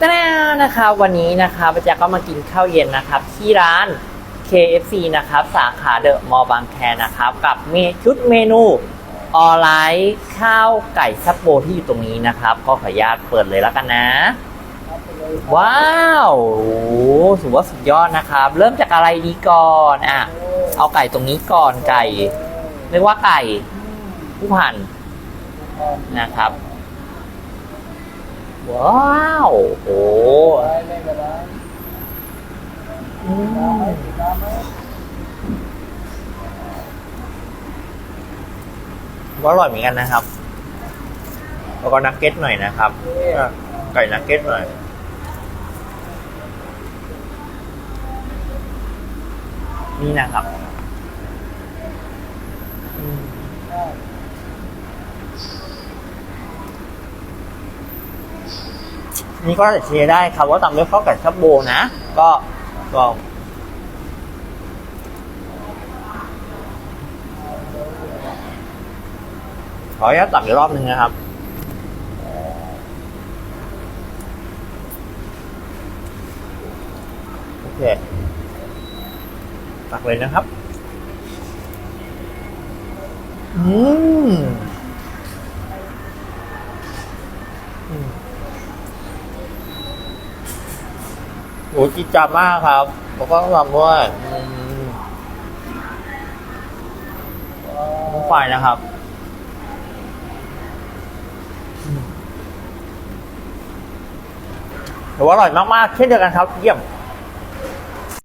ตะแน่นะครับวันนี้นะครับป้าแจ๊กก็มากินข้าวเย็นนะครับ ที่ร้าน KFC นะครับ สาขาเดอะมอลล์บางแคนะครับ กับเมชุดเมนูออนไลน์ข้าวไก่ซับโบที่อยู่ตรงนี้นะครับ ก็ขออนุญาตเปิดเลยแล้วกันนะ ว้าวโอ้ถือว่าสุดยอดนะครับ เริ่มจากอะไรดีก่อนอะเอาไก่ตรงนี้ก่อนไก่เรียกว่าไก่ผู้พันนะครับ ว้าวโอ้โหอืมก็อร่อยเหมือนกันนะครับ แล้วก็นักเก็ตหน่อยนะครับ ไก่นักเก็ตหน่อยนี่นะครับ อืม นี่ก็เชียร์ได้ครับว่าตามด้วยข้าวไก่ชับโบนะ ก็ลองขออนุญาตตักอีกรอบหนึ่งนะครับโอเคตักเลยนะครับ อืมอืม โอ้จิจับมากครับแล้วก็ทำด้วยอืมน้ำไฟนะครับอืมถือว่าอร่อยมากๆ เช่นเดียวกันครับ เยี่ยม